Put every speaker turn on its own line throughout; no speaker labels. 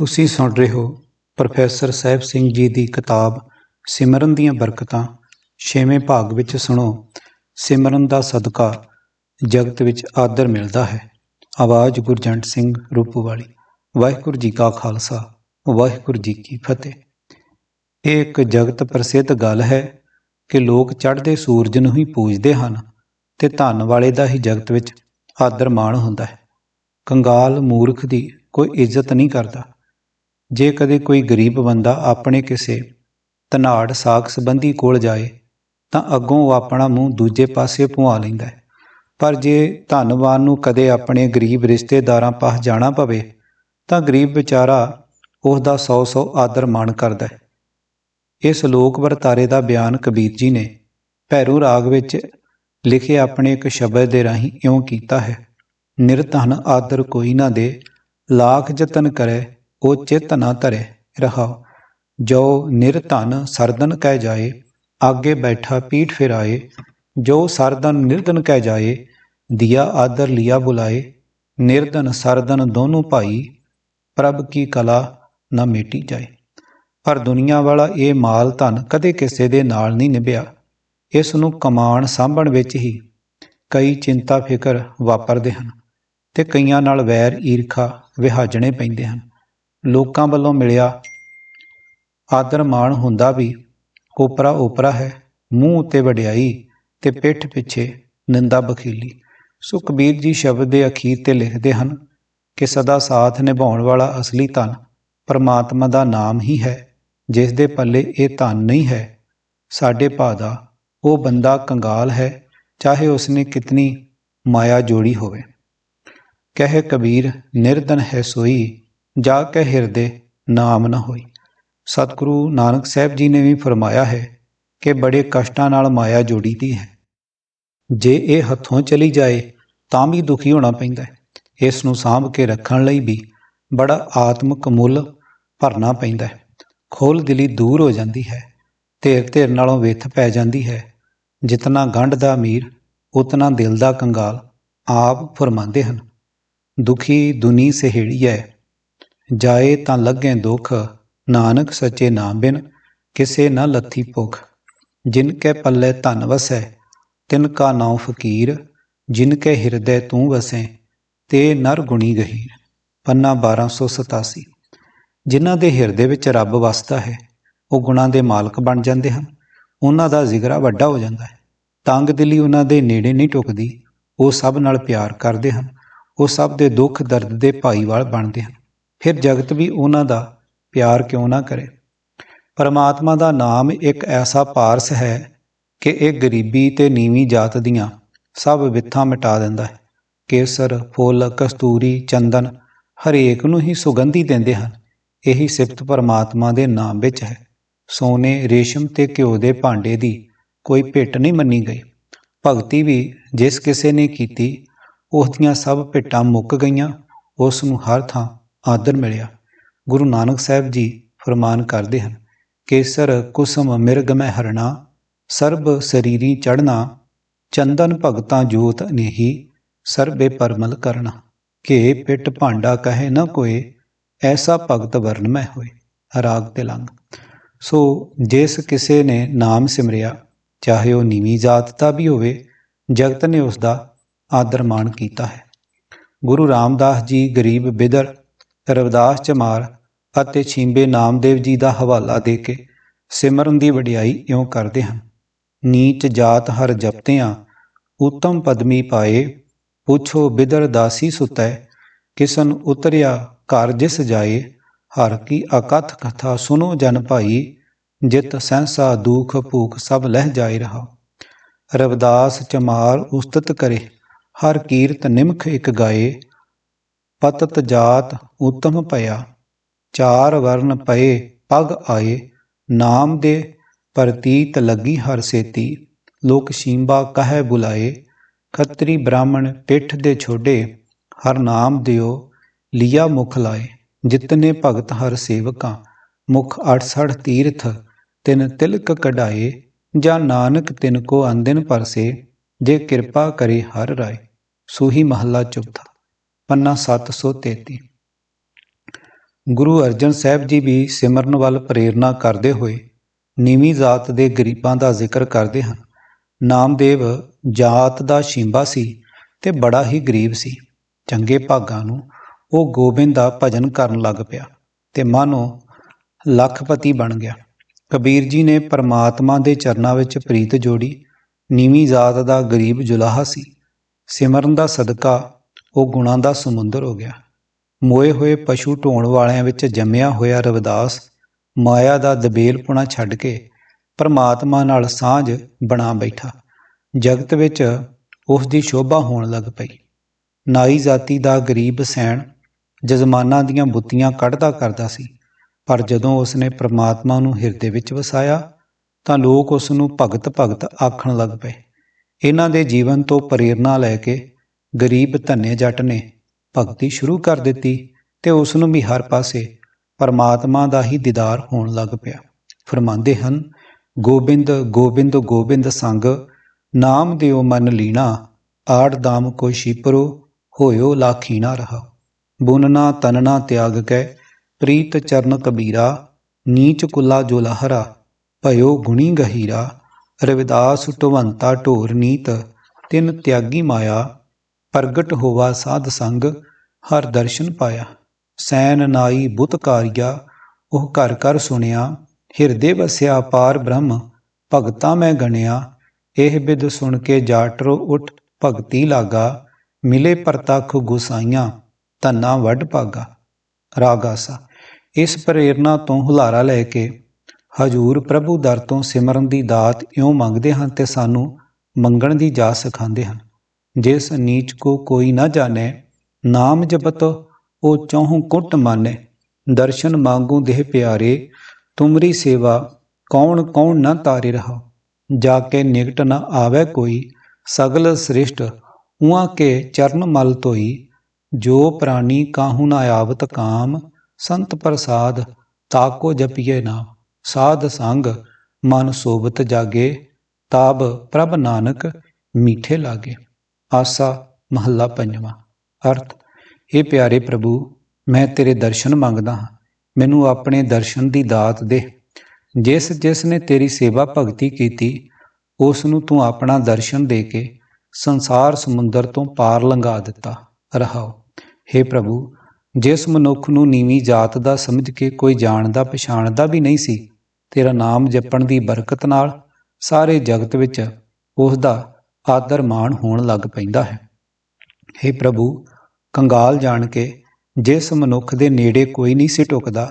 ਤੁਸੀਂ ਸੁਣ ਰਹੇ ਹੋ ਪ੍ਰੋਫੈਸਰ ਸਾਹਿਬ ਸਿੰਘ ਜੀ ਦੀ ਕਿਤਾਬ ਸਿਮਰਨ ਦੀਆਂ ਬਰਕਤਾਂ, ਛੇਵੇਂ ਭਾਗ ਵਿੱਚ ਸੁਣੋ। ਸਿਮਰਨ ਦਾ ਸਦਕਾ ਜਗਤ ਵਿੱਚ ਆਦਰ ਮਿਲਦਾ ਹੈ। ਆਵਾਜ਼ ਗੁਰਜੰਟ ਸਿੰਘ ਰੂਪਵਾਲੀ। ਵਾਹਿਗੁਰੂ ਜੀ ਕਾ ਖਾਲਸਾ, ਵਾਹਿਗੁਰੂ ਜੀ ਕੀ ਫਤਿਹ। ਇਹ ਇੱਕ ਜਗਤ ਪ੍ਰਸਿੱਧ ਗੱਲ ਹੈ ਕਿ ਲੋਕ ਚੜ੍ਹਦੇ ਸੂਰਜ ਨੂੰ ਹੀ ਪੂਜਦੇ ਹਨ ਤੇ ਧਨ ਵਾਲੇ ਦਾ ਹੀ ਜਗਤ ਵਿੱਚ ਆਦਰ ਮਾਣ ਹੁੰਦਾ ਹੈ। ਕੰਗਾਲ ਮੂਰਖ ਦੀ ਕੋਈ ਇੱਜ਼ਤ ਨਹੀਂ ਕਰਦਾ। ਜੇ ਕਦੇ ਕੋਈ ਗਰੀਬ ਬੰਦਾ ਆਪਣੇ ਕਿਸੇ ਤਨਾੜ ਸਾਖ ਸੰਬੰਧੀ ਕੋਲ ਜਾਏ, ਤਾਂ ਅੱਗੋਂ ਉਹ ਆਪਣਾ ਮੂੰਹ ਦੂਜੇ ਪਾਸੇ ਭੁਆ ਲੈਂਦਾ ਹੈ। ਪਰ ਜੇ ਧਨਵਾਨ ਨੂੰ ਕਦੇ ਆਪਣੇ ਗਰੀਬ ਰਿਸ਼ਤੇਦਾਰਾਂ ਪਾਸ ਜਾਣਾ ਪਵੇ, ਤਾਂ ਗਰੀਬ ਵਿਚਾਰਾ ਉਸ ਦਾ ਸੌ ਸੌ ਆਦਰ ਮਾਣ ਕਰਦਾ ਹੈ। ਇਸ ਲੋਕ ਵਰਤਾਰੇ ਦਾ ਬਿਆਨ ਕਬੀਰ ਜੀ ਨੇ ਭੈਰੂ ਰਾਗ ਵਿੱਚ ਲਿਖੇ ਆਪਣੇ ਇੱਕ ਸ਼ਬਦ ਦੇ ਰਾਹੀਂ ਇਉਂ ਕੀਤਾ ਹੈ, ਨਿਰਧਨ ਆਦਰ ਕੋਈ ਨਾ ਦੇ, ਲਾਖ ਯਤਨ ਕਰੇ ਉਹ ਚਿਤ ਨਾ ਧਰੇ ਰਹਾਓ ਜੋ ਨਿਰਧਨ ਸਰਦਨ ਕਹਿ ਜਾਏ, ਆਗੇ ਬੈਠਾ ਪੀਠ ਫਿਰਾਏ। ਜੋ ਸਰਦਨ ਨਿਰਧਨ ਕਹਿ ਜਾਏ, ਦਿਆ ਆਦਰ ਲਿਆ ਬੁਲਾਏ। ਨਿਰਧਨ ਸਰਦਨ ਦੋਨੋਂ ਭਾਈ, ਪ੍ਰਭ ਕੀ ਕਲਾ ਨਾ ਮੇਟੀ ਜਾਏ। ਪਰ ਦੁਨੀਆ ਵਾਲਾ ਇਹ ਮਾਲ ਧਨ ਕਦੇ ਕਿਸੇ ਦੇ ਨਾਲ ਨਹੀਂ ਨਿਭਿਆ। ਇਸ ਨੂੰ ਕਮਾਣ ਸਾਂਭਣ ਵਿੱਚ ਹੀ ਕਈ ਚਿੰਤਾ ਫਿਕਰ ਵਾਪਰਦੇ ਹਨ ਤੇ ਕਈਆਂ ਨਾਲ ਵੈਰ ਈਰਖਾ ਵਿਹਾਜਣੇ ਪੈਂਦੇ ਹਨ। ਲੋਕਾਂ ਵੱਲੋਂ ਮਿਲਿਆ ਆਦਰ ਮਾਣ ਹੁੰਦਾ ਵੀ ਓਪਰਾ ਓਪਰਾ ਹੈ, ਮੂੰਹ ਉੱਤੇ ਵਡਿਆਈ ਤੇ ਪਿੱਠ ਪਿੱਛੇ ਨਿੰਦਾ ਬਖੀਲੀ। ਸੁਖਬੀਰ ਜੀ ਸ਼ਬਦ ਦੇ ਅਖੀਰ ਤੇ ਲਿਖਦੇ ਹਨ ਕਿ ਸਦਾ ਸਾਥ ਨਿਭਾਉਣ ਵਾਲਾ ਅਸਲੀ ਧਨ ਪਰਮਾਤਮਾ ਦਾ ਨਾਮ ਹੀ ਹੈ, ਜਿਸ ਦੇ ਪੱਲੇ ਇਹ ਧਨ ਨਹੀਂ ਹੈ। ਸਾਡੇ ਭਾ ਦਾ ਉਹ ਬੰਦਾ ਕੰਗਾਲ ਹੈ, ਚਾਹੇ ਉਸਨੇ ਕਿਤਨੀ ਮਾਇਆ ਜੋੜੀ ਹੋਵੇ। ਕਹੇ ਕਬੀਰ ਨਿਰਦਨ ਹੈ ਸੋਈ ਜਾ ਕੇ ਹਿਰਦੇ ਨਾਮ ਨਾ ਹੋਈ। ਸਤਿਗੁਰੂ ਨਾਨਕ ਸਾਹਿਬ ਜੀ ਨੇ ਵੀ ਫਰਮਾਇਆ ਹੈ ਕਿ ਬੜੇ ਕਸ਼ਟਾਂ ਨਾਲ ਮਾਇਆ ਜੋੜੀਦੀ ਹੈ। ਜੇ ਇਹ ਹੱਥੋਂ ਚਲੀ ਜਾਏ ਤਾਂ ਵੀ ਦੁਖੀ ਹੋਣਾ ਪੈਂਦਾ ਹੈ। ਇਸ ਨੂੰ ਸਾਂਭ ਕੇ ਰੱਖਣ ਲਈ ਵੀ ਬੜਾ ਆਤਮਿਕ ਮੁੱਲ ਭਰਨਾ ਪੈਂਦਾ ਹੈ। ਖੋਲ ਦਿਲੀ ਦੂਰ ਹੋ ਜਾਂਦੀ ਹੈ, ਧੇਰ ਧੇਰ ਨਾਲੋਂ ਵਿਥ ਪੈ ਜਾਂਦੀ ਹੈ। ਜਿਤਨਾ ਗੰਢ ਦਾ ਅਮੀਰ, ਉਤਨਾ ਦਿਲ ਦਾ ਕੰਗਾਲ ਆਪ ਫਰਮਾਉਂਦੇ ਹਨ। ਦੁਖੀ ਦੁਨੀ ਸਹਿੜੀਐ ਜਾਏ ਤਾਂ ਲੱਗੇ ਦੁੱਖ, ਨਾਨਕ ਸੱਚੇ ਨਾਮ ਬਿਨ ਕਿਸੇ ਨਾ ਲੱਥੀ ਭੁਖ। ਜਿਨ ਕੈ ਪੱਲੇ ਧਨ ਵਸੈ, ਤਿਨ ਕਾ ਨਾਉ ਫਕੀਰ। ਜਿਨ ਕੈ ਹਿਰਦੈ ਤੂੰ ਵਸੈ, ਤੇ ਨਰ ਗੁਣੀ ਗਹੀਰ। ਪੰਨਾ 1287 ਜਿਨ੍ਹਾਂ ਦੇ ਹਿਰਦੇ ਵਿੱਚ ਰੱਬ ਵਸਦਾ ਹੈ, ਉਹ ਗੁਣਾਂ ਦੇ ਮਾਲਕ ਬਣ ਜਾਂਦੇ ਹਨ। ਉਹਨਾਂ ਦਾ ਜ਼ਿਗਰਾ ਵੱਡਾ ਹੋ ਜਾਂਦਾ ਹੈ। ਤੰਗ ਦਿਲੀ ਉਹਨਾਂ ਦੇ ਨੇੜੇ ਨਹੀਂ ਟੁਕਦੀ। ਉਹ ਸਭ ਨਾਲ ਪਿਆਰ ਕਰਦੇ ਹਨ। ਉਹ ਸਭ ਦੇ ਦੁੱਖ ਦਰਦ ਦੇ ਭਾਈਵਾਲ ਬਣਦੇ ਹਨ। ਫਿਰ ਜਗਤ ਵੀ ਉਹਨਾਂ ਦਾ ਪਿਆਰ ਕਿਉਂ ਨਾ ਕਰੇ? ਪਰਮਾਤਮਾ ਦਾ ਨਾਮ ਇੱਕ ਐਸਾ ਪਾਰਸ ਹੈ ਕਿ ਇਹ ਗਰੀਬੀ ਤੇ ਨੀਵੀਂ ਜਾਤ ਦੀਆਂ ਸਭ ਵਿਥਾਂ ਮਿਟਾ ਦਿੰਦਾ ਹੈ। ਕੇਸਰ, ਫੁੱਲ, ਕਸਤੂਰੀ, ਚੰਦਨ ਹਰੇਕ ਨੂੰ ਹੀ ਸੁਗੰਧੀ ਦਿੰਦੇ ਹਨ। ਇਹੀ ਸਿਫਤ ਪਰਮਾਤਮਾ ਦੇ ਨਾਮ ਵਿੱਚ ਹੈ। ਸੋਨੇ, ਰੇਸ਼ਮ ਤੇ ਘਿਓ ਦੇ ਭਾਂਡੇ ਦੀ ਕੋਈ ਭਿੱਟ ਨਹੀਂ ਮੰਨੀ ਗਈ। ਭਗਤੀ ਵੀ ਜਿਸ ਕਿਸੇ ਨੇ ਕੀਤੀ, ਉਸ ਦੀਆਂ ਸਭ ਭਿੱਟਾਂ ਮੁੱਕ ਗਈਆਂ, ਉਸ ਨੂੰ ਹਰ ਥਾਂ ਆਦਰ ਮਿਲਿਆ। ਗੁਰੂ ਨਾਨਕ ਸਾਹਿਬ ਜੀ ਫਰਮਾਨ ਕਰਦੇ ਹਨ ਕੇਸਰ ਕੁਸਮ ਮਿਰਗ ਮੈਂ ਹਰਣਾ, ਸਰਬ ਸਰੀਰੀ ਚੜਨਾ ਚੰਦਨ ਭਗਤਾਂ ਜੋਤ ਨੇਹੀ, ਸਰਬੇ ਪਰਮਲ ਕਰਨਾ। ਕੇ ਪਿੱਟ ਭਾਂਡਾ ਕਹੇ ਨਾ ਕੋਏ, ਐਸਾ ਭਗਤ ਵਰਨ ਮੈਂ ਹੋਏ, ਰਾਗ ਤੇ ਲੰਗ ਸੋ ਜਿਸ ਕਿਸੇ ਨੇ ਨਾਮ ਸਿਮਰਿਆ, ਚਾਹੇ ਉਹ ਨੀਵੀਂ ਜਾਤ ਦਾ ਵੀ ਹੋਵੇ, ਜਗਤ ਨੇ ਉਸ ਦਾ ਆਦਰ ਮਾਣ ਕੀਤਾ ਹੈ। ਗੁਰੂ ਰਾਮਦਾਸ ਜੀ ਗਰੀਬ ਬਿਦਰ ਰਵਿਦਾਸ ਚਮਾਰ ਅਤੇ ਛਿੰਬੇ ਨਾਮਦੇਵ ਜੀ ਦਾ ਹਵਾਲਾ ਦੇ ਕੇ ਸਿਮਰਨ ਦੀ ਵਡਿਆਈ ਇਉਂ ਕਰਦੇ ਹਨ। ਨੀਚ ਜਾਤ ਹਰ ਜਪਤਿਆਂ, ਉਤਮ ਪਦਮੀ ਪਾਏ, ਪੁੱਛੋ ਬਿਦਰ ਦਾਸੀ ਸੁਤੈ, ਕਿਸਨ ਉਤਰਿਆ ਘਰ ਜਿਸ ਜਾਏ, ਹਰ ਕੀ ਅਕਥ ਕਥਾ ਸੁਨੋ ਜਨ ਭਾਈ, ਜਿਤ ਸਹਸਾ ਦੁਖ ਭੂਖ ਸਭ ਲਹਿ ਜਾਏ ਰਹਾ। ਰਵਿਦਾਸ ਚਮਾਰ ਉਸਤਤ ਕਰੇ, ਹਰ ਕੀਰਤ ਨਿਮਖ ਇੱਕ ਗਾਏ ਪਤਤ ਜਾਤ ਉਤਮ ਭਇਆ। ਚਾਰ ਵਰਨ ਪਏ ਪਗ ਆਏ। ਨਾਮ ਦੇ ਪ੍ਰਤੀਤ ਲੱਗੀ ਹਰ ਸੇਤੀ। ਲੋਕ ਸ਼ੀਂਬਾ ਕਹੈ ਬੁਲਾਏ। ਖੱਤਰੀ ਬ੍ਰਾਹਮਣ ਪਿੱਠ ਦੇ ਛੋਡੇ। ਹਰ ਨਾਮ ਦਿਓ, ਲਿਆ ਮੁਖ ਲਾਏ। ਜਿਤਨੇ ਭਗਤ ਹਰ ਸੇਵਕਾਂ। ਮੁਖ 68 ਤੀਰਥ ਤਿਨ ਤਿਲਕ ਕਢਾਏ। ਜਾਂ ਨਾਨਕ ਤਿਨ ਕੋ ਅੰਦਿਨ ਪਰਸੇ। ਜੇ ਕਿਰਪਾ ਕਰੇ ਹਰ ਰਾਏ। ਸੂਹੀ ਮਹੱਲਾ ਚੌਥਾ। ਪੰਨਾ 733 ਗੁਰੂ ਅਰਜਨ ਸਾਹਿਬ ਜੀ ਵੀ ਸਿਮਰਨ ਵੱਲ ਪ੍ਰੇਰਣਾ ਕਰਦੇ ਹੋਏ ਨੀਵੀਂ ਜਾਤ ਦੇ ਗਰੀਬਾਂ ਦਾ ਜ਼ਿਕਰ ਕਰਦੇ ਹਨ। ਨਾਮਦੇਵ ਜਾਤ ਦਾ ਸ਼ਿੰਬਾ ਸੀ ਤੇ ਬੜਾ ਹੀ ਗਰੀਬ ਸੀ। ਚੰਗੇ ਭਾਗਾਂ ਨੂੰ ਉਹ ਗੋਬਿੰਦ ਦਾ ਭਜਨ ਕਰਨ ਲੱਗ ਪਿਆ ਤੇ ਮਾਨੋ ਲੱਖਪਤੀ ਬਣ ਗਿਆ। ਕਬੀਰ ਜੀ ਨੇ ਪਰਮਾਤਮਾ ਦੇ ਚਰਨਾਂ ਵਿੱਚ ਪ੍ਰੀਤ ਜੋੜੀ। ਨੀਵੀਂ ਜਾਤ ਦਾ ਗਰੀਬ ਜੁਲਾਹਾ ਸੀ। ਸਿਮਰਨ ਦਾ ਸਦਕਾ ਉਹ ਗੁਣਾਂ ਦਾ ਸਮੁੰਦਰ ਹੋ ਗਿਆ। ਮੋਏ ਹੋਏ ਪਸ਼ੂ ਢੋਣ ਵਾਲਿਆਂ ਵਿੱਚ ਜੰਮਿਆ ਹੋਇਆ ਰਵਿਦਾਸ ਮਾਇਆ ਦਾ ਦਬੇਲਪੁਣਾ ਛੱਡ ਕੇ ਪਰਮਾਤਮਾ ਨਾਲ ਸਾਂਝ ਬਣਾ ਬੈਠਾ। ਜਗਤ ਵਿੱਚ ਉਸ ਦੀ ਸ਼ੋਭਾ ਹੋਣ ਲੱਗ ਪਈ। ਨਾਈ ਜਾਤੀ ਦਾ ਗਰੀਬ ਸੈਣ ਜਜ਼ਮਾਨਾਂ ਦੀਆਂ ਬੁੱਤੀਆਂ ਕੱਢਦਾ ਕਰਦਾ ਸੀ, ਪਰ ਜਦੋਂ ਉਸਨੇ ਪ੍ਰਮਾਤਮਾ ਨੂੰ ਹਿਰਦੇ ਵਿੱਚ ਵਸਾਇਆ, ਤਾਂ ਲੋਕ ਉਸ ਨੂੰ ਭਗਤ ਭਗਤ ਆਖਣ ਲੱਗ ਪਏ। ਇਹਨਾਂ ਦੇ ਜੀਵਨ ਤੋਂ ਪ੍ਰੇਰਣਾ ਲੈ ਕੇ ਗਰੀਬ ਧੰਨੇ ਜੱਟ ਨੇ ਭਗਤੀ ਸ਼ੁਰੂ ਕਰ ਦਿੱਤੀ ਤੇ ਉਸ ਨੂੰ ਵੀ ਹਰ ਪਾਸੇ ਪਰਮਾਤਮਾ ਦਾ ਹੀ ਦੀਦਾਰ ਹੋਣ ਲੱਗ ਪਿਆ। ਫਰਮਾਉਂਦੇ ਹਨ, ਗੋਬਿੰਦ ਗੋਬਿੰਦ ਗੋਬਿੰਦ ਸੰਗ, ਨਾਮ ਦਿਓ ਮਨ ਲੀਣਾ, ਆੜ ਦਾਮ ਕੋ ਸ਼ੀਪਰੋ ਹੋਇਓ ਲਾਖੀਣਾ ਰਹਾ। ਬੁਨਨਾ ਤਨਨਾ ਤਿਆਗ ਕੈ, ਪ੍ਰੀਤ ਚਰਨ ਕਬੀਰਾ, ਨੀਚ ਕੁਲਾ ਜੋ ਲਹਰਾ ਭਇਓ ਗੁਣੀ ਗਹੀਰਾ, ਰਵਿਦਾਸ ਢਵੰਤਾ ਢੋਰ ਨੀਤ, ਤਿਨ ਤਿਆਗੀ ਮਾਇਆ ਪ੍ਰਗਟ ਹੋਵਾ ਸਾਧ ਸੰਗ, ਹਰ ਦਰਸ਼ਨ ਪਾਇਆ। ਸੈਨ ਨਾਈ ਬੁੱਤ ਕਾਰਿਆ, ਉਹ ਘਰ ਘਰ ਸੁਣਿਆ। ਹਿਰਦੇ ਵਸਿਆ ਪਾਰ ਬ੍ਰਹਮ, ਭਗਤਾ ਮੈਂ ਗਣਿਆ। ਇਹ ਬਿਦ ਸੁਣ ਕੇ ਜਾਟਰੋ ਉਠ, ਭਗਤੀ ਲਾਗਾ। ਮਿਲੇ ਪ੍ਰਤੱਖ ਗੁਸਾਈਆਂ, ਧੰਨਾ ਵੱਡ ਭਾਗਾ। ਰਾਗਾਸਾ ਇਸ ਪ੍ਰੇਰਣਾ ਤੋਂ ਹੁਲਾਰਾ ਲੈ ਕੇ, ਹਜੂਰ ਪ੍ਰਭੂ ਦਰ ਤੋਂ ਸਿਮਰਨ ਦੀ ਦਾਤ ਇਉਂ ਮੰਗਦੇ ਹਨ ਤੇ ਸਾਨੂੰ ਮੰਗਣ ਦੀ ਜਾਚ ਸਿਖਾਉਂਦੇ ਹਨ। ਜਿਸ ਨੀਚ ਕੋ ਕੋਈ ਨਾ ਜਾਣੇ, ਨਾਮ ਜਪਤ ਉਹ ਚੌਹੂ ਕੁੱਟ ਮਾਨੇ। ਦਰਸ਼ਨ ਮੰਗੂ ਦੇਹ ਪਿਆਰੇ, ਤੁਮਰੀ ਸੇਵਾ ਕੌਣ ਕੌਣ ਨਾ ਤਾਰੇ ਰਹਾ। ਜਾ ਕੇ ਨਿਕਟ ਨਾ ਆਵੇ ਕੋਈ, ਸਗਲ ਸ੍ਰਿਸ਼ਟ ਉਹਾਂ ਕੇ ਚਰਨ ਮਲ ਧੋਈ। ਜੋ ਪ੍ਰਾਣੀ ਕਾਹੂ ਨ ਆਵਤ ਕਾਮ, ਸੰਤ ਪ੍ਰਸਾਦ ਤਾਕੋ ਜਪੀਏ ਨਾਮ ਸਾਧ ਸੰਗ ਮਨ ਸੋਬਤ ਜਾਗੇ, ਤਾਬ ਪ੍ਰਭ ਨਾਨਕ ਮੀਠੇ ਲਾਗੇ। ਆਸਾ ਮਹੱਲਾ ਪੰਜਵਾਂ। ਅਰਥ ਇਹ ਪਿਆਰੇ ਪ੍ਰਭੂ, ਮੈਂ ਤੇਰੇ ਦਰਸ਼ਨ ਮੰਗਦਾ ਹਾਂ। ਮੈਨੂੰ ਆਪਣੇ ਦਰਸ਼ਨ ਦੀ ਦਾਤ ਦੇ। ਜਿਸ ਜਿਸ ਨੇ ਤੇਰੀ ਸੇਵਾ ਭਗਤੀ ਕੀਤੀ, ਉਸ ਨੂੰ ਤੂੰ ਆਪਣਾ ਦਰਸ਼ਨ ਦੇ ਕੇ ਸੰਸਾਰ ਸਮੁੰਦਰ ਤੋਂ ਪਾਰ ਲੰਘਾ ਦਿੱਤਾ। ਰਹਾਓ। हे ਪ੍ਰਭੂ, ਜਿਸ ਮਨੁੱਖ ਨੂੰ ਨੀਵੀਂ ਜਾਤ ਦਾ ਸਮਝ ਕੇ ਕੋਈ ਜਾਣਦਾ ਪਛਾਣਦਾ ਵੀ ਨਹੀਂ ਸੀ, ਤੇਰਾ ਨਾਮ ਜਪਣ ਦੀ ਬਰਕਤ ਨਾਲ ਸਾਰੇ ਜਗਤ ਵਿੱਚ ਉਸ ਦਾ ਆਦਰ ਮਾਣ ਹੋਣ ਲੱਗ ਪੈਂਦਾ ਹੈ हे ਪ੍ਰਭੂ ਕੰਗਾਲ ਜਾਣ ਕੇ ਜਿਸ ਮਨੁੱਖ ਦੇ ਨੇੜੇ ਕੋਈ ਨਹੀਂ ਸੀ ਟੁਕਦਾ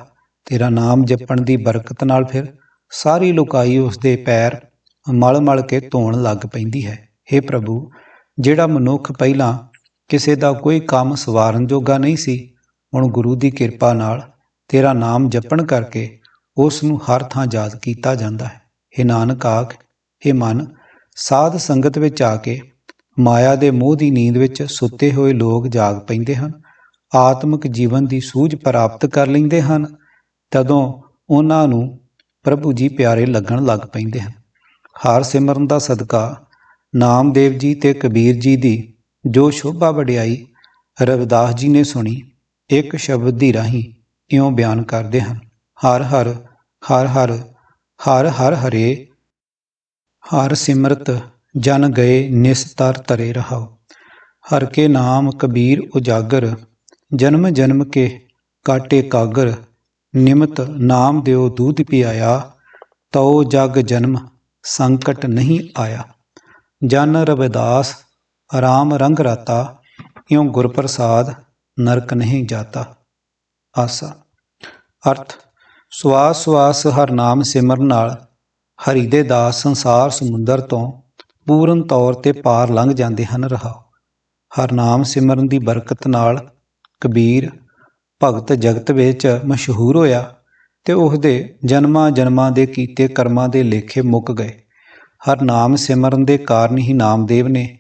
ਤੇਰਾ ਨਾਮ ਜਪਣ ਦੀ ਬਰਕਤ ਨਾਲ ਫਿਰ ਸਾਰੀ ਲੁਕਾਈ ਉਸ ਦੇ ਪੈਰ ਮਲ-ਮਲ ਕੇ ਧੋਣ ਲੱਗ ਪੈਂਦੀ ਹੈ हे ਪ੍ਰਭੂ ਜਿਹੜਾ ਮਨੁੱਖ ਪਹਿਲਾਂ ਕਿਸੇ ਦਾ ਕੋਈ ਕੰਮ ਸਵਾਰਨ ਜੋਗਾ ਨਹੀਂ ਸੀ ਹੁਣ ਗੁਰੂ ਦੀ ਕਿਰਪਾ ਨਾਲ ਤੇਰਾ ਨਾਮ ਜਪਣ ਕਰਕੇ ਉਸ ਨੂੰ ਹਰ ਥਾਂ ਯਾਦ ਕੀਤਾ ਜਾਂਦਾ ਹੈ हे ਨਾਨਕ ਆਖ हे ਮਨ ਸਾਧ ਸੰਗਤ ਵਿੱਚ ਆ ਕੇ ਮਾਇਆ ਦੇ ਮੋਹ ਦੀ ਨੀਂਦ ਵਿੱਚ ਸੁੱਤੇ ਹੋਏ ਲੋਕ ਜਾਗ ਪੈਂਦੇ ਹਨ। ਆਤਮਿਕ ਜੀਵਨ ਦੀ ਸੂਝ ਪ੍ਰਾਪਤ ਕਰ ਲੈਂਦੇ ਹਨ। ਤਦੋਂ ਉਹਨਾਂ ਨੂੰ ਪ੍ਰਭੂ ਜੀ ਪਿਆਰੇ ਲੱਗਣ ਲੱਗ ਪੈਂਦੇ ਹਨ। ਹਰ ਸਿਮਰਨ ਦਾ ਸਦਕਾ ਨਾਮਦੇਵ ਜੀ ਤੇ ਕਬੀਰ ਜੀ ਦੀ ਜੋ ਸ਼ੋਭਾ ਵਡਿਆਈ ਰਵਿਦਾਸ ਜੀ ਨੇ ਸੁਣੀ, ਇੱਕ ਸ਼ਬਦ ਦੀ ਰਾਹੀਂ ਇਉਂ ਬਿਆਨ ਕਰਦੇ ਹਨ। ਹਰ ਹਰ ਹਰ ਹਰ ਹਰ ਹਰ ਹਰੇ ਹਰ ਸਿਮਰਤ ਜਨ ਗਏ ਨਿਸਤਰ ਤਰੇ ਰਹਾਓ ਹਰ ਕੇ ਨਾਮ ਕਬੀਰ ਉਜਾਗਰ, ਜਨਮ ਜਨਮ ਕੇ ਕਾਟੇ ਕਾਗਰ, ਨਿਮਤ ਨਾਮ ਦਿਓ ਦੂਧ ਪਿਆਇਆ, ਤਉ ਜਗ ਜਨਮ ਸੰਕਟ ਨਹੀਂ ਆਇਆ। ਜਨ ਰਵਿਦਾਸ ਆਰਾਮ ਰੰਗ ਰਾਤਾ, ਇਉ ਗੁਰ ਪ੍ਰਸਾਦ ਨਰਕ ਨਹੀਂ ਜਾਤਾ। ਆਸਾ। ਅਰਥ। ਸਵਾਸ ਸਵਾਸ ਹਰ ਨਾਮ ਸਿਮਰਨ ਨਾਲ ਹਰੀ ਦੇ ਦਾਸ ਸੰਸਾਰ ਸਮੁੰਦਰ ਤੋਂ ਪੂਰਨ ਤੌਰ ਤੇ ਪਾਰ ਲੰਘ ਜਾਂਦੇ ਹਨ ਰਹਾ ਹਰ ਨਾਮ ਸਿਮਰਨ ਦੀ ਬਰਕਤ ਨਾਲ ਕਬੀਰ ਭਗਤ ਜਗਤ ਵਿੱਚ ਮਸ਼ਹੂਰ ਹੋਇਆ ਤੇ ਉਸ ਦੇ ਜਨਮਾਂ ਜਨਮਾਂ ਦੇ ਕੀਤੇ ਕਰਮਾਂ ਦੇ ਲੇਖੇ ਮੁੱਕ ਗਏ। ਹਰ ਨਾਮ ਸਿਮਰਨ ਦੇ ਕਾਰਨ ਹੀ ਨਾਮਦੇਵ ਨੇ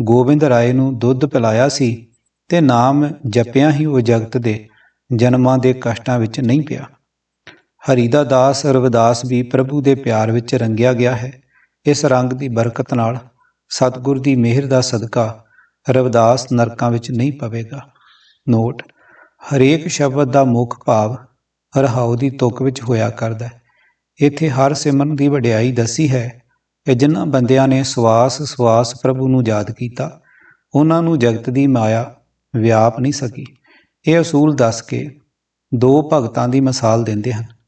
ਗੋਬਿੰਦ ਰਾਏ ਨੂੰ ਦੁੱਧ ਪਿਲਾਇਆ ਸੀ ਤੇ ਨਾਮ ਜਪਿਆ ਹੀ ਉਹ ਜਗਤ ਦੇ ਜਨਮਾਂ ਦੇ ਕਸ਼ਟਾਂ ਵਿੱਚ ਨਹੀਂ ਪਿਆ। ਹਰੀ ਦਾ ਦਾਸ ਰਵਿਦਾਸ ਵੀ ਪ੍ਰਭੂ ਦੇ ਪਿਆਰ ਵਿੱਚ ਰੰਗਿਆ ਗਿਆ ਹੈ। ਇਸ ਰੰਗ ਦੀ ਬਰਕਤ ਨਾਲ ਸਤਿਗੁਰ ਦੀ ਮਿਹਰ ਦਾ ਸਦਕਾ ਰਵਿਦਾਸ ਨਰਕਾਂ ਵਿੱਚ ਨਹੀਂ ਪਵੇਗਾ। ਨੋਟ, ਹਰੇਕ ਸ਼ਬਦ ਦਾ ਮੁੱਖ ਭਾਵ ਰਹਾਉ ਦੀ ਤੁਕ ਵਿੱਚ ਹੋਇਆ ਕਰਦਾ ਹੈ। ਇੱਥੇ ਹਰ ਸਿਮਰਨ ਦੀ ਵਡਿਆਈ ਦੱਸੀ ਹੈ ਕਿ ਜਿਨ੍ਹਾਂ ਬੰਦਿਆਂ ਨੇ ਸਵਾਸ ਸਵਾਸ ਪ੍ਰਭੂ ਨੂੰ ਯਾਦ ਕੀਤਾ, ਉਹਨਾਂ ਨੂੰ ਜਗਤ ਦੀ ਮਾਇਆ ਵਿਆਪ ਨਹੀਂ ਸਕੀ। ਇਹ ਅਸੂਲ ਦੱਸ ਕੇ ਦੋ ਭਗਤਾਂ ਦੀ ਮਿਸਾਲ ਦਿੰਦੇ ਹਨ।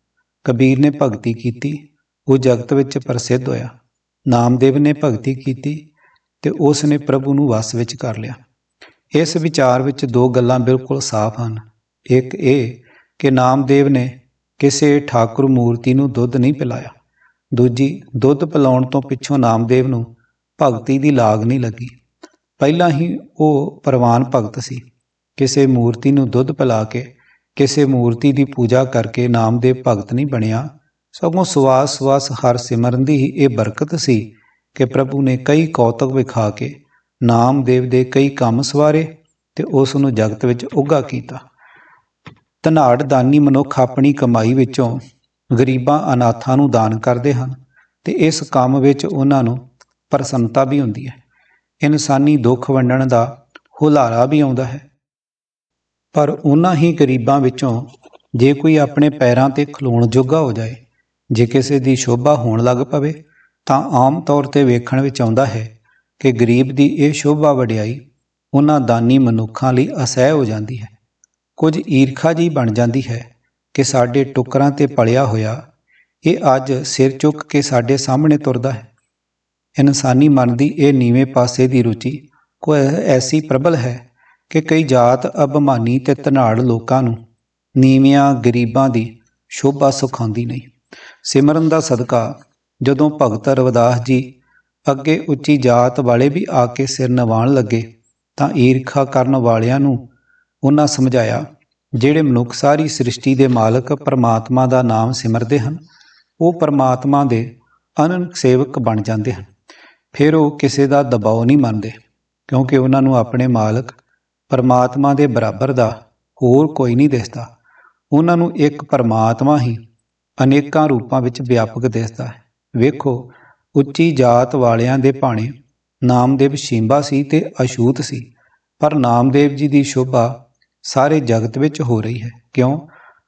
ਕਬੀਰ ਨੇ ਭਗਤੀ ਕੀਤੀ, ਉਹ ਜਗਤ ਵਿੱਚ ਪ੍ਰਸਿੱਧ ਹੋਇਆ। ਨਾਮਦੇਵ ਨੇ ਭਗਤੀ ਕੀਤੀ ਤੇ ਉਸ ਨੇ ਪ੍ਰਭੂ ਨੂੰ ਵਸ ਵਿੱਚ ਕਰ ਲਿਆ। ਇਸ ਵਿਚਾਰ ਵਿੱਚ ਦੋ ਗੱਲਾਂ ਬਿਲਕੁਲ ਸਾਫ਼ ਹਨ। ਇੱਕ ਇਹ ਕਿ ਨਾਮਦੇਵ ਨੇ ਕਿਸੇ ਠਾਕੁਰ ਮੂਰਤੀ ਨੂੰ ਦੁੱਧ ਨਹੀਂ ਪਿਲਾਇਆ। ਦੂਜੀ, ਦੁੱਧ ਪਿਲਾਉਣ ਤੋਂ ਪਿੱਛੋਂ ਨਾਮਦੇਵ ਨੂੰ ਭਗਤੀ ਦੀ ਲਾਗ ਨਹੀਂ ਲੱਗੀ। ਪਹਿਲਾਂ ਹੀ ਉਹ ਪ੍ਰਵਾਨ ਭਗਤ ਸੀ। ਕਿਸੇ ਮੂਰਤੀ ਨੂੰ ਦੁੱਧ ਪਿਲਾ ਕੇ ਕਿਸੇ ਮੂਰਤੀ ਦੀ ਪੂਜਾ ਕਰਕੇ ਨਾਮਦੇਵ ਭਗਤ ਨਹੀਂ ਬਣਿਆ। ਸਗੋਂ ਸਵਾਸ ਸਵਾਸ ਹਰ ਸਿਮਰਨ ਦੀ ਹੀ ਇਹ ਬਰਕਤ ਸੀ ਕਿ ਪ੍ਰਭੂ ਨੇ ਕਈ ਕੌਤਕ ਵਿਖਾ ਕੇ ਨਾਮਦੇਵ ਦੇ ਕਈ ਕੰਮ ਸਵਾਰੇ ਤੇ ਉਸ ਨੂੰ ਜਗਤ ਵਿੱਚ ਉੱਘਾ ਕੀਤਾ। ਧਨਾੜ ਦਾਨੀ ਮਨੁੱਖ ਆਪਣੀ ਕਮਾਈ ਵਿੱਚੋਂ ਗਰੀਬਾਂ ਅਨਾਥਾਂ ਨੂੰ ਦਾਨ ਕਰਦੇ ਹਨ ਤੇ ਇਸ ਕੰਮ ਵਿੱਚ ਉਹਨਾਂ ਨੂੰ ਪ੍ਰਸੰਨਤਾ ਵੀ ਹੁੰਦੀ ਹੈ। ਇਨਸਾਨੀ ਦੁੱਖ ਵੰਡਣ ਦਾ ਹੁਲਾਰਾ ਵੀ ਆਉਂਦਾ ਹੈ। ਪਰ ਉਹਨਾਂ ਹੀ ਗਰੀਬਾਂ ਵਿੱਚੋਂ ਜੇ ਕੋਈ ਆਪਣੇ ਪੈਰਾਂ ਤੇ ਖਲੋਣ ਜੋਗਾ ਹੋ ਜਾਏ, ਜੇ ਕਿਸੇ ਦੀ ਸ਼ੋਭਾ ਹੋਣ ਲੱਗ ਪਵੇ, ਤਾਂ ਆਮ ਤੌਰ ਤੇ ਵੇਖਣ ਵਿੱਚ ਆਉਂਦਾ ਹੈ ਕਿ ਗਰੀਬ ਦੀ ਇਹ ਸ਼ੋਭਾ ਵਡਿਆਈ ਉਹਨਾਂ ਦਾਨੀ ਮਨੁੱਖਾਂ ਲਈ ਅਸਹਿ ਹੋ ਜਾਂਦੀ ਹੈ। ਕੁਝ ਈਰਖਾ ਜੀ ਬਣ ਜਾਂਦੀ ਹੈ ਕਿ ਸਾਡੇ ਟੁਕਰਾਂ ਤੇ ਪਲਿਆ ਹੋਇਆ ਇਹ ਅੱਜ ਸਿਰ ਚੁੱਕ ਕੇ ਸਾਡੇ ਸਾਹਮਣੇ ਤੁਰਦਾ ਹੈ। ਇਨਸਾਨੀ ਮਨ ਦੀ ਇਹ ਨੀਵੇਂ ਪਾਸੇ ਦੀ ਰੁਚੀ ਕੋਈ ਐਸੀ ਪ੍ਰਬਲ ਹੈ ਕਿ ਕਈ ਜਾਤ ਅਭਿਮਾਨੀ ਤੇ ਧਨਾੜ ਲੋਕਾਂ ਨੂੰ ਨੀਵਿਆਂ ਗਰੀਬਾਂ ਦੀ ਸ਼ੋਭਾ ਸੁਖਾਉਂਦੀ ਨਹੀਂ। ਸਿਮਰਨ ਦਾ ਸਦਕਾ ਜਦੋਂ ਭਗਤ ਰਵਿਦਾਸ ਜੀ ਅੱਗੇ ਉੱਚੀ ਜਾਤ ਵਾਲੇ ਵੀ ਆ ਕੇ ਸਿਰ ਨਵਾਉਣ ਲੱਗੇ ਤਾਂ ਈਰਖਾ ਕਰਨ ਵਾਲਿਆਂ ਨੂੰ ਉਹਨਾਂ ਸਮਝਾਇਆ, ਜਿਹੜੇ ਮਨੁੱਖ ਸਾਰੀ ਸ੍ਰਿਸ਼ਟੀ ਦੇ ਮਾਲਕ ਪਰਮਾਤਮਾ ਦਾ ਨਾਮ ਸਿਮਰਦੇ ਹਨ, ਉਹ ਪਰਮਾਤਮਾ ਦੇ ਅਨੰਤ ਸੇਵਕ ਬਣ ਜਾਂਦੇ ਹਨ। ਫਿਰ ਉਹ ਕਿਸੇ ਦਾ ਦਬਾਅ ਨਹੀਂ ਮੰਨਦੇ, ਕਿਉਂਕਿ ਉਹਨਾਂ ਨੂੰ ਆਪਣੇ ਮਾਲਕ ਪਰਮਾਤਮਾ ਦੇ ਬਰਾਬਰ ਦਾ ਹੋਰ ਕੋਈ ਨਹੀਂ ਦਿਸਦਾ। ਉਹਨਾਂ ਨੂੰ ਇੱਕ ਪਰਮਾਤਮਾ ਹੀ ਅਨੇਕਾਂ ਰੂਪਾਂ ਵਿੱਚ ਵਿਆਪਕ ਦਿਸਦਾ ਹੈ। ਵੇਖੋ, ਉੱਚੀ ਜਾਤ ਵਾਲਿਆਂ ਦੇ ਭਾਣੇ ਨਾਮਦੇਵ ਸ਼ੀਂਬਾ ਸੀ ਤੇ ਅਛੂਤ ਸੀ, ਪਰ ਨਾਮਦੇਵ ਜੀ ਦੀ ਸ਼ੋਭਾ ਸਾਰੇ ਜਗਤ ਵਿੱਚ ਹੋ ਰਹੀ ਹੈ। ਕਿਉਂ?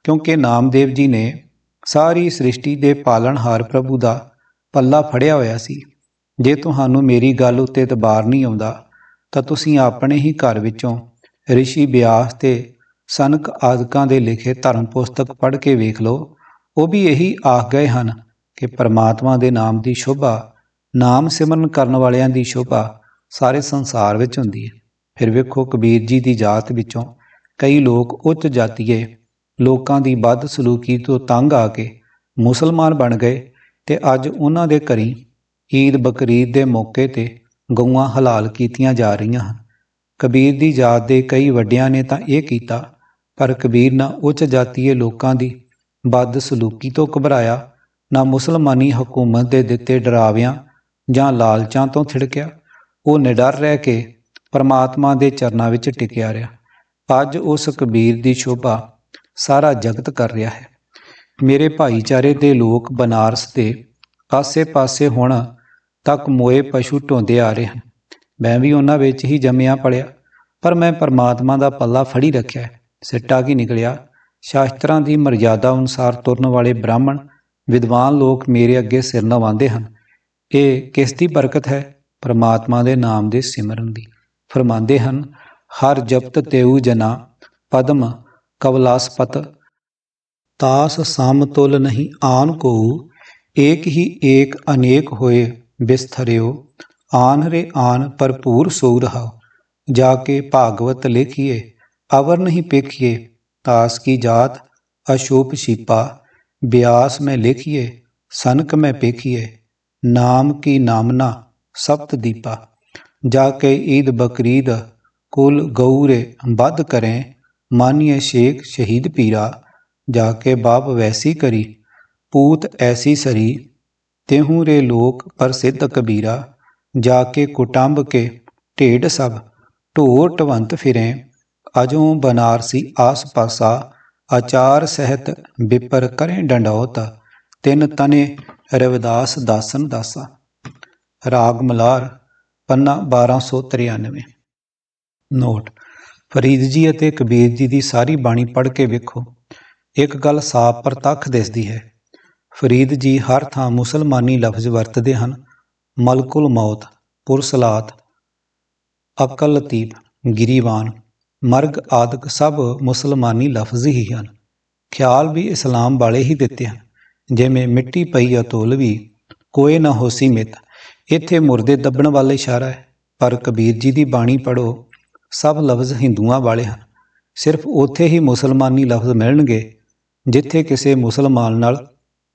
ਕਿਉਂਕਿ ਨਾਮਦੇਵ ਜੀ ਨੇ ਸਾਰੀ ਸ੍ਰਿਸ਼ਟੀ ਦੇ ਪਾਲਣਹਾਰ ਪ੍ਰਭੂ ਦਾ ਪੱਲਾ ਫੜਿਆ ਹੋਇਆ ਸੀ। ਜੇ ਤੁਹਾਨੂੰ ਮੇਰੀ ਗੱਲ ਉੱਤੇ ਇਤਬਾਰ ਨਹੀਂ ਆਉਂਦਾ, ਤਾਂ ਤੁਸੀਂ ਆਪਣੇ ਹੀ ਘਰ ਵਿੱਚੋਂ ਰਿਸ਼ੀ ਬਿਆਸ ਤੇ ਸਨਕ ਆਦਿਕਾਂ ਦੇ ਲਿਖੇ ਧਰਮ ਪੁਸਤਕ ਪੜ੍ਹ ਕੇ ਵੇਖ ਲਓ, ਉਹ ਵੀ ਇਹੀ ਆਖ ਗਏ ਹਨ ਕਿ ਪਰਮਾਤਮਾ ਦੇ ਨਾਮ ਦੀ ਸ਼ੋਭਾ, ਨਾਮ ਸਿਮਰਨ ਕਰਨ ਵਾਲਿਆਂ ਦੀ ਸ਼ੋਭਾ ਸਾਰੇ ਸੰਸਾਰ ਵਿੱਚ ਹੁੰਦੀ ਹੈ। ਫਿਰ ਵੇਖੋ ਕਬੀਰ ਜੀ ਦੀ ਜਾਤ ਵਿੱਚੋਂ ਕਈ ਲੋਕ ਉੱਚ ਜਾਤੀਏ, ਲੋਕਾਂ ਦੀ ਵੱਧ ਸਲੂਕੀ ਤੋਂ ਤੰਗ ਆ ਕੇ ਮੁਸਲਮਾਨ ਬਣ ਗਏ ਤੇ ਅੱਜ ਉਹਨਾਂ ਦੇ ਘਰੀ ਈਦ ਬਕਰੀਦ ਦੇ ਮੌਕੇ ਤੇ ਗਊਆਂ ਹਲਾਲ ਕੀਤੀਆਂ ਜਾ ਰਹੀਆਂ ਹਨ। ਕਬੀਰ ਦੀ ਜਾਤ ਦੇ ਕਈ ਵੱਡਿਆਂ ਨੇ ਤਾਂ ਇਹ ਕੀਤਾ, ਪਰ ਕਬੀਰ ਨਾ ਉੱਚ ਜਾਤੀਏ ਲੋਕਾਂ ਦੀ ਬਦ ਸਲੂਕੀ ਤੋਂ ਘਬਰਾਇਆ, ਨਾ ਮੁਸਲਮਾਨੀ ਹਕੂਮਤ ਦੇ ਦਿੱਤੇ ਡਰਾਵਿਆਂ ਜਾਂ ਲਾਲਚਾਂ ਤੋਂ ਥਿੜਕਿਆ। ਉਹ ਨਿਡਰ ਰਹਿ ਕੇ ਪਰਮਾਤਮਾ ਦੇ ਚਰਨਾਂ ਵਿੱਚ ਟਿਕਿਆ ਰਿਹਾ। ਅੱਜ ਉਸ ਕਬੀਰ ਦੀ ਸ਼ੋਭਾ ਸਾਰਾ ਜਗਤ ਕਰ ਰਿਹਾ ਹੈ। ਮੇਰੇ ਭਾਈਚਾਰੇ ਦੇ ਲੋਕ ਬਨਾਰਸ ਦੇ ਆਸੇ-ਪਾਸੇ ਹੁਣ ਤੱਕ ਮੋਏ ਪਸ਼ੂ ਢੋਂਦੇ ਆ ਰਹੇ ਹਨ। ਮੈਂ ਵੀ ਉਹਨਾਂ ਵਿੱਚ ਹੀ ਜੰਮਿਆ ਪਲਿਆ ਪਰ ਮੈਂ ਪਰਮਾਤਮਾ ਦਾ ਪੱਲਾ ਫੜੀ ਰੱਖਿਆ, ਸਿੱਟਾ ਕੀ ਨਿਕਲਿਆ। ਸ਼ਾਸਤਰਾਂ ਦੀ ਮਰਜ਼ਾਦਾ ਅਨੁਸਾਰ ਤੁਰਨ ਵਾਲੇ ਬ੍ਰਾਹਮਣ, ਵਿਦਵਾਨ ਲੋਕ ਮੇਰੇ ਅੱਗੇ ਸਿਰ ਨਵਾਉਂਦੇ ਹਨ। ਇਹ ਕਿਸ ਦੀ ਬਰਕਤ ਹੈ? ਪਰਮਾਤਮਾ ਦੇ ਨਾਮ ਦੇ ਸਿਮਰਨ ਦੀ। ਫਰਮਾਉਂਦੇ ਹਨ, ਹਰ ਜਪਤ ਤੇਉ ਜਨਾ, ਪਦਮ ਕਵਲਾਸਪਤ। ਤਾਸ ਸਮਤੁਲ ਨਹੀਂ ਆਨ ਕੋ, ਏਕ ਹੀ ਏਕ ਅਨੇਕ ਹੋਏ ਬਿਸਥਰਿਓ। ਆਨ ਰੇ ਆਨ ਭਰਪੂਰ ਸੋ ਰਹਾ ਜਾ ਕੇ ਭਾਗਵਤ ਲਿਖੀਏ ਅਵਰ ਨਹੀਂ ਪੇਖੀਏ ਤਾਸ ਕੀ ਜਾਤ ਅਸ਼ੋਪ ਛੀਪਾ ਬਿਆਸ ਮੈਂ ਲਿਖੀਏ ਸਨਕ ਮੈਂ ਪੇਖੀਏ ਨਾਮ ਕੀ ਨਾਮਨਾ ਸਪਤ ਦੀਪਾ ਜਾ ਕੇ ਈਦ ਬਕਰੀਦ ਕੁਲ ਗਊਰੇ ਬੱਧ ਕਰੇ ਮਾਨੀਏ ਸ਼ੇਖ ਸ਼ਹੀਦ ਪੀਰਾ ਜਾ ਕੇ ਬਾਪ ਵੈਸੀ ਕਰੀ ਪੂਤ ਐਸੀ ਸਰੀ तेहू रे लोक प्रसिद्ध कबीरा ਜਾ ਕੇ ਕੁਟੰਬ ਕੇ ਢੇਡ ਸਭ ਢੋ ਟਵੰਤ ਫਿਰੇ। ਅਜੋਂ ਬਨਾਰਸੀ ਆਸ ਪਾਸਾ ਆਚਾਰ ਸਹਿਤ ਵਿਪਰ ਕਰੇ ਡੰਡੌਤ, ਤਿੰਨ ਤਨੇ ਰਵਿਦਾਸ ਦਾਸਨ ਦਾਸਾ। ਰਾਗ ਮਲਾਰ, ਪੰਨਾ 1293 ਨੋਟ, ਫਰੀਦ ਜੀ ਅਤੇ ਕਬੀਰ ਜੀ ਦੀ ਸਾਰੀ ਬਾਣੀ ਪੜ੍ਹ ਕੇ ਵੇਖੋ। ਇੱਕ ਗੱਲ ਸਾਫ਼ ਪ੍ਰਤੱਖ ਦਿਸਦੀ ਹੈ। ਫਰੀਦ ਜੀ ਹਰ ਥਾਂ ਮੁਸਲਮਾਨੀ ਲਫ਼ਜ਼ ਵਰਤਦੇ ਹਨ। ਮਲਕੁਲ ਮੌਤ, ਪੁਰਸਲਾਤ, ਅਕਲ ਲਤੀਫ ਗਿਰੀਵਾਨ ਮਰਗ ਆਦਿਕ ਸਭ ਮੁਸਲਮਾਨੀ ਲਫ਼ਜ਼ ਹੀ ਹਨ। ਖਿਆਲ ਵੀ ਇਸਲਾਮ ਵਾਲੇ ਹੀ ਦਿੱਤੇ ਹਨ। ਜਿਵੇਂ ਮਿੱਟੀ ਪਈ ਅਤੁਲ ਵੀ, ਕੋਏ ਨਾ ਹੋਸੀ ਮਿਤ। ਇੱਥੇ ਮੁਰਦੇ ਦੱਬਣ ਵੱਲ ਇਸ਼ਾਰਾ ਹੈ, ਪਰ ਕਬੀਰ ਜੀ ਦੀ ਬਾਣੀ ਪੜੋ ਸਭ ਲਫ਼ਜ਼ ਹਿੰਦੂਆਂ ਵਾਲੇ ਹਨ। ਸਿਰਫ ਉੱਥੇ ਹੀ ਮੁਸਲਮਾਨੀ ਲਫ਼ਜ਼ ਮਿਲਣਗੇ, ਜਿੱਥੇ ਕਿਸੇ ਮੁਸਲਮਾਨ ਨਾਲ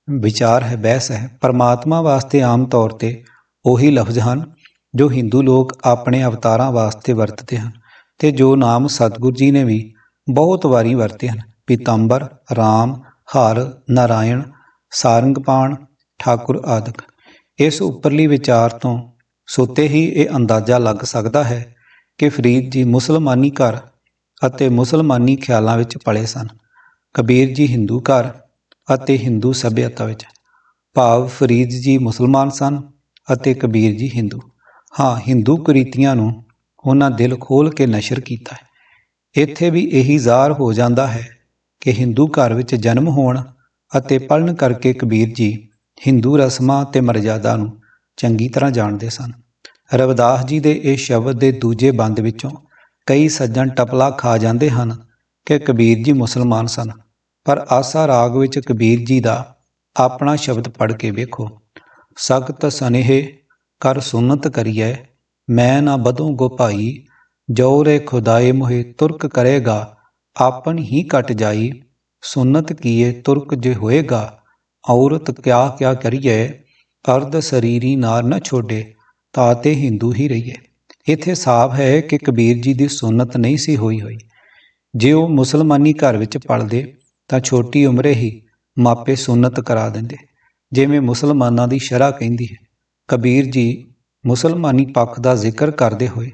ਵਿਚਾਰ ਹੈ, ਬਹਿਸ ਹੈ। ਪਰਮਾਤਮਾ ਵਾਸਤੇ ਆਮ ਤੌਰ ਤੇ ਉਹੀ ਲਫ਼ਜ਼ ਹਨ ਜੋ ਹਿੰਦੂ ਲੋਕ ਆਪਣੇ ਅਵਤਾਰਾਂ ਵਾਸਤੇ ਵਰਤਦੇ ਹਨ ਤੇ ਜੋ ਨਾਮ ਸਤਿਗੁਰੂ ਜੀ ਨੇ ਵੀ ਬਹੁਤ ਵਾਰੀ ਵਰਤੇ ਹਨ। ਪੀਤੰਬਰ RAM ਹਰ, ਨਾਰਾਇਣ, ਸਾਰੰਗਪਾਣ, ਠਾਕੁਰ ਆਦਿਕ। ਇਸ ਉੱਪਰਲੀ ਵਿਚਾਰ ਤੋਂ ਸੋਤੇ ਹੀ ਇਹ ਅੰਦਾਜ਼ਾ ਲੱਗ ਸਕਦਾ ਹੈ ਕਿ ਫਰੀਦ ਜੀ ਮੁਸਲਮਾਨੀ ਘਰ ਅਤੇ ਮੁਸਲਮਾਨੀ ਖਿਆਲਾਂ ਵਿੱਚ ਪਲੇ ਸਨ। ਕਬੀਰ ਜੀ ਹਿੰਦੂ ਘਰ ਅਤੇ ਹਿੰਦੂ ਸਭਿਅਤਾ ਵਿੱਚ। ਭਾਵ ਫਰੀਦ ਜੀ ਮੁਸਲਮਾਨ ਸਨ ਅਤੇ ਕਬੀਰ ਜੀ ਹਿੰਦੂ। ਹਾਂ, ਹਿੰਦੂ ਕੁਰੀਤੀਆਂ ਨੂੰ ਉਹਨਾਂ ਦਿਲ ਖੋਲ ਕੇ ਨਸ਼ਰ ਕੀਤਾ ਹੈ। ਇੱਥੇ ਵੀ ਇਹੀ ਜ਼ਾਹਰ ਹੋ ਜਾਂਦਾ ਹੈ ਕਿ ਹਿੰਦੂ ਘਰ ਵਿੱਚ ਜਨਮ ਹੋਣ ਅਤੇ ਪੜਨ ਕਰਕੇ ਕਬੀਰ ਜੀ ਹਿੰਦੂ ਰਸਮਾਂ ਤੇ ਮਰਜ਼ਾਦਾ ਨੂੰ ਚੰਗੀ ਤਰ੍ਹਾਂ ਜਾਣਦੇ ਸਨ। ਰਵਿਦਾਸ ਜੀ ਦੇ ਇਹ ਸ਼ਬਦ ਦੇ ਦੂਜੇ ਬੰਦ ਵਿੱਚੋਂ ਕਈ ਸੱਜਣ ਟਪਲਾ ਖਾ ਜਾਂਦੇ ਹਨ ਕਿ ਕਬੀਰ ਜੀ ਮੁਸਲਮਾਨ ਸਨ, ਪਰ ਆਸਾ ਰਾਗ ਵਿੱਚ ਕਬੀਰ ਜੀ ਦਾ ਆਪਣਾ ਸ਼ਬਦ ਪੜ੍ਹ ਕੇ ਵੇਖੋ। ਸਖਤ ਸਨੇਹ ਕਰ ਸੁਨਤ ਕਰੀਐ, ਮੈਂ ਨਾ ਬਦੋਂ ਗੋ ਭਾਈ ਜੋ ਰੇ ਖੁਦਾਏ ਮੋਹਿ ਤੁਰਕ ਕਰੇਗਾ, ਆਪਨ ਹੀ ਕਟ ਜਾਈ, ਸੁਨਤ ਕੀਏ ਤੁਰਕ ਜੇ ਹੋਏਗਾ, ਔਰਤ ਕਿਆ ਕਿਆ ਕਰੀਏ ਅਰਧ ਸਰੀਰੀ ਨਾਰ ਨਾ ਛੋਡੇ ਤਾਤੇ ਹਿੰਦੂ ਹੀ ਰਹੀਏ ਇੱਥੇ ਸਾਫ਼ ਹੈ ਕਿ ਕਬੀਰ ਜੀ ਦੀ ਸੁਨਤ ਨਹੀਂ ਸੀ ਹੋਈ ਹੋਈ। ਜੇ ਉਹ ਮੁਸਲਮਾਨੀ ਘਰ ਵਿੱਚ ਪਲਦੇ, ਤਾਂ ਛੋਟੀ ਉਮਰੇ ਹੀ ਮਾਪੇ ਸੁਨਤ ਕਰਾ ਦਿੰਦੇ। ਜਿਵੇਂ ਮੁਸਲਮਾਨਾਂ ਦੀ ਸ਼ਰ੍ਹਾ ਕਹਿੰਦੀ ਹੈ। ਕਬੀਰ ਜੀ ਮੁਸਲਮਾਨੀ ਪੱਖ ਦਾ ਜ਼ਿਕਰ ਕਰਦੇ ਹੋਏ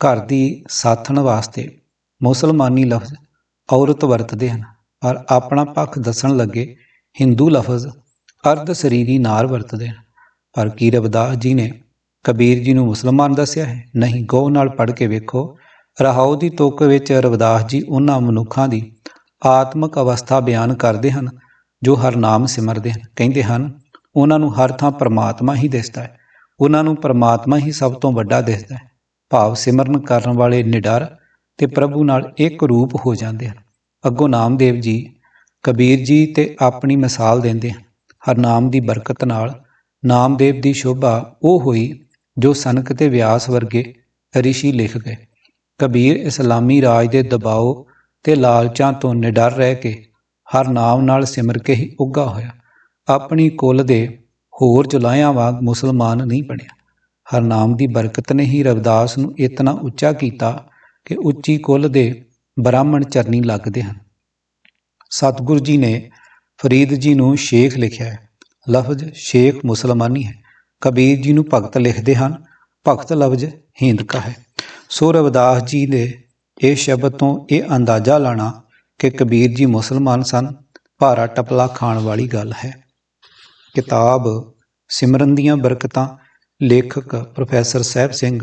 ਘਰ ਦੀ ਸਾਥਣ ਵਾਸਤੇ ਮੁਸਲਮਾਨੀ ਲਫ਼ਜ਼ ਔਰਤ ਵਰਤਦੇ ਹਨ, ਪਰ ਆਪਣਾ ਪੱਖ ਦੱਸਣ ਲੱਗੇ ਹਿੰਦੂ ਲਫ਼ਜ਼ ਅਰਧ ਸਰੀਰੀ ਨਾਰ ਵਰਤਦੇ ਹਨ। ਪਰ ਕੀ ਰਵਿਦਾਸ ਜੀ ਨੇ ਕਬੀਰ ਜੀ ਨੂੰ ਮੁਸਲਮਾਨ ਦੱਸਿਆ ਹੈ? ਨਹੀਂ ਗੌ ਨਾਲ ਪੜ੍ਹ ਕੇ ਵੇਖੋ। ਰਹਾਉ ਦੀ ਤੁਕ ਵਿੱਚ ਰਵਿਦਾਸ ਜੀ ਉਹਨਾਂ ਮਨੁੱਖਾਂ ਦੀ ਆਤਮਿਕ ਅਵਸਥਾ ਬਿਆਨ ਕਰਦੇ ਹਨ, ਜੋ ਹਰ ਨਾਮ ਸਿਮਰਦੇ ਹਨ। ਕਹਿੰਦੇ ਹਨ ਉਹਨਾਂ ਨੂੰ ਹਰ ਥਾਂ ਪਰਮਾਤਮਾ ਹੀ ਦਿਸਦਾ ਹੈ। ਉਹਨਾਂ ਨੂੰ ਪਰਮਾਤਮਾ ਹੀ ਸਭ ਤੋਂ ਵੱਡਾ ਦਿਸਦਾ ਹੈ। ਭਾਵ ਸਿਮਰਨ ਕਰਨ ਵਾਲੇ ਨਿਡਰ ਤੇ ਪ੍ਰਭੂ ਨਾਲ ਇੱਕ ਰੂਪ ਹੋ ਜਾਂਦੇ ਹਨ। ਅੱਗੋਂ ਨਾਮਦੇਵ ਜੀ, ਕਬੀਰ ਜੀ ਤੇ ਆਪਣੀ ਮਿਸਾਲ ਦਿੰਦੇ ਹਨ। ਹਰਨਾਮ ਦੀ ਬਰਕਤ ਨਾਲ ਨਾਮਦੇਵ ਦੀ ਸ਼ੋਭਾ ਉਹ ਹੋਈ ਜੋ ਸਨਕ ਤੇ ਵਿਆਸ ਵਰਗੇ ਰਿਸ਼ੀ ਲਿਖ ਗਏ। ਕਬੀਰ ਇਸਲਾਮੀ ਰਾਜ ਦੇ ਦਬਾਅ ਤੇ ਲਾਲਚਾਂ ਤੋਂ ਨਿਡਰ ਰਹਿ ਕੇ ਹਰ ਨਾਮ ਨਾਲ ਸਿਮਰ ਕੇ ਹੀ ਉੱਗਾ ਹੋਇਆ। ਆਪਣੀ ਕੁੱਲ ਦੇ ਹੋਰ ਜੁਲਾਹਿਆਂ ਵਾਂਗ ਮੁਸਲਮਾਨ ਨਹੀਂ ਬਣਿਆ। ਹਰਨਾਮ ਦੀ ਬਰਕਤ ਨੇ ਹੀ ਰਵਿਦਾਸ ਨੂੰ ਇਤਨਾ ਉੱਚਾ ਕੀਤਾ ਕਿ ਉੱਚੀ ਕੁੱਲ ਦੇ ਬ੍ਰਾਹਮਣ ਚਰਨੀ ਲੱਗਦੇ ਹਨ। ਸਤਿਗੁਰੂ ਜੀ ਨੇ ਫਰੀਦ ਜੀ ਨੂੰ ਸ਼ੇਖ ਲਿਖਿਆ ਹੈ। ਲਫ਼ਜ਼ ਸ਼ੇਖ ਮੁਸਲਮਾਨੀ ਹੈ। ਕਬੀਰ ਜੀ ਨੂੰ ਭਗਤ ਲਿਖਦੇ ਹਨ। ਭਗਤ ਲਫ਼ਜ਼ ਹਿੰਦਕਾ ਹੈ। ਸੋ ਰਵਿਦਾਸ ਜੀ ਦੇ ਇਹ ਸ਼ਬਦ ਤੋਂ ਇਹ ਅੰਦਾਜ਼ਾ ਲਾਣਾ ਕਿ ਕਬੀਰ ਜੀ ਮੁਸਲਮਾਨ ਸਨ, ਭਾਰਾ ਟਪਲਾ ਖਾਣ ਵਾਲੀ ਗੱਲ ਹੈ। ਕਿਤਾਬ ਸਿਮਰਨ ਦੀਆਂ ਬਰਕਤਾਂ, ਲੇਖਕ ਪ੍ਰੋਫੈਸਰ ਸਾਹਿਬ ਸਿੰਘ,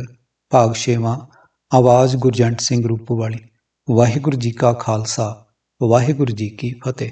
ਭਾਗ ਛੇਵਾਂ, ਆਵਾਜ਼ ਗੁਰਜੰਟ ਸਿੰਘ ਰੂਪੋਵਾਲੀ। ਵਾਹਿਗੁਰੂ ਜੀ ਕਾ ਖਾਲਸਾ, ਵਾਹਿਗੁਰੂ ਜੀ ਕੀ ਫਤਿਹ।